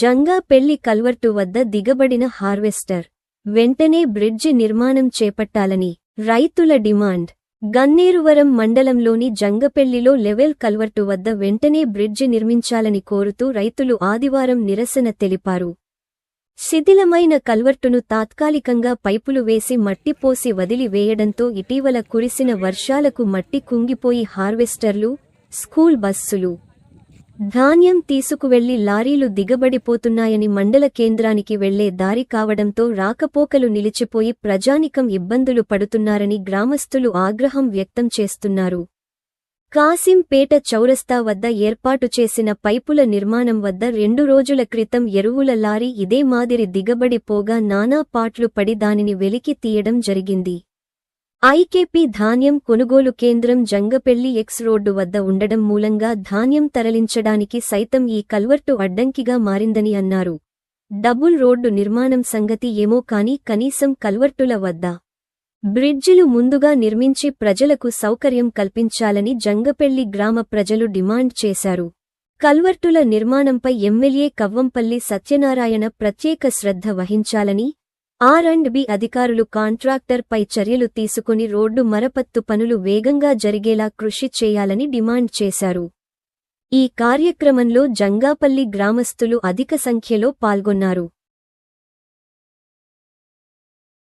జంగా పెళ్ళి కల్వర్టు వద్ద దిగబడిన హార్వెస్టర్. వెంటనే బ్రిడ్జి నిర్మాణం చేపట్టాలని రైతుల డిమాండ్. గన్నేరువరం మండలంలోని జంగపెళ్ళిలో లెవెల్ కల్వర్టు వద్ద వెంటనే బ్రిడ్జి నిర్మించాలని కోరుతూ రైతులు ఆదివారం నిరసన తెలిపారు. శిథిలమైన కల్వర్టును తాత్కాలికంగా పైపులు వేసి మట్టిపోసి వదిలివేయడంతో ఇటీవల కురిసిన వర్షాలకు మట్టి కుంగిపోయి హార్వెస్టర్లు స్కూల్ బస్సులు ధాన్యం తీసుకువెళ్ళి లారీలు దిగబడిపోతున్నాయని మండల కేంద్రానికి వెళ్ళే దారి కావడంతో రాకపోకలు నిలిచిపోయి ప్రజానికం ఇబ్బందులు పడుతున్నారని గ్రామస్తులు ఆగ్రహం వ్యక్తం చేస్తున్నారు. కాసింపేట చౌరస్తా వద్ద ఏర్పాటు చేసిన పైపుల నిర్మాణం వద్ద రెండు రోజుల క్రితం ఎరువుల లారీ ఇదే మాదిరి దిగబడిపోగా నానా పాట్లు పడి దానిని వెలికి తీయడం జరిగింది. ఐకేపీ ధాన్యం కొనుగోలు కేంద్రం జంగపెళ్ళి ఎక్స్ రోడ్డు వద్ద ఉండడం మూలంగా ధాన్యం తరలించడానికి సైతం ఈ కల్వర్టు అడ్డంకిగా మారిందని అన్నారు. డబుల్ రోడ్డు నిర్మాణం సంగతి ఏమో కాని కనీసం కల్వర్టుల వద్ద. బ్రిడ్జిలు ముందుగా నిర్మించి ప్రజలకు సౌకర్యం కల్పించాలని జంగపెళ్ళి గ్రామ ప్రజలు డిమాండ్ చేశారు. కల్వర్టుల నిర్మాణంపై ఎమ్మెల్యే కవ్వంపల్లి సత్యనారాయణ ప్రత్యేక శ్రద్ధ వహించాలని ఆర్ అండ్ బి అధికారులు కాంట్రాక్టర్పై చర్యలు తీసుకుని రోడ్డు మరపత్తు పనులు వేగంగా జరిగేలా కృషి చేయాలని డిమాండ్ చేశారు. ఈ కార్యక్రమంలో జంగాపల్లి గ్రామస్తులు అధిక సంఖ్యలో పాల్గొన్నారు.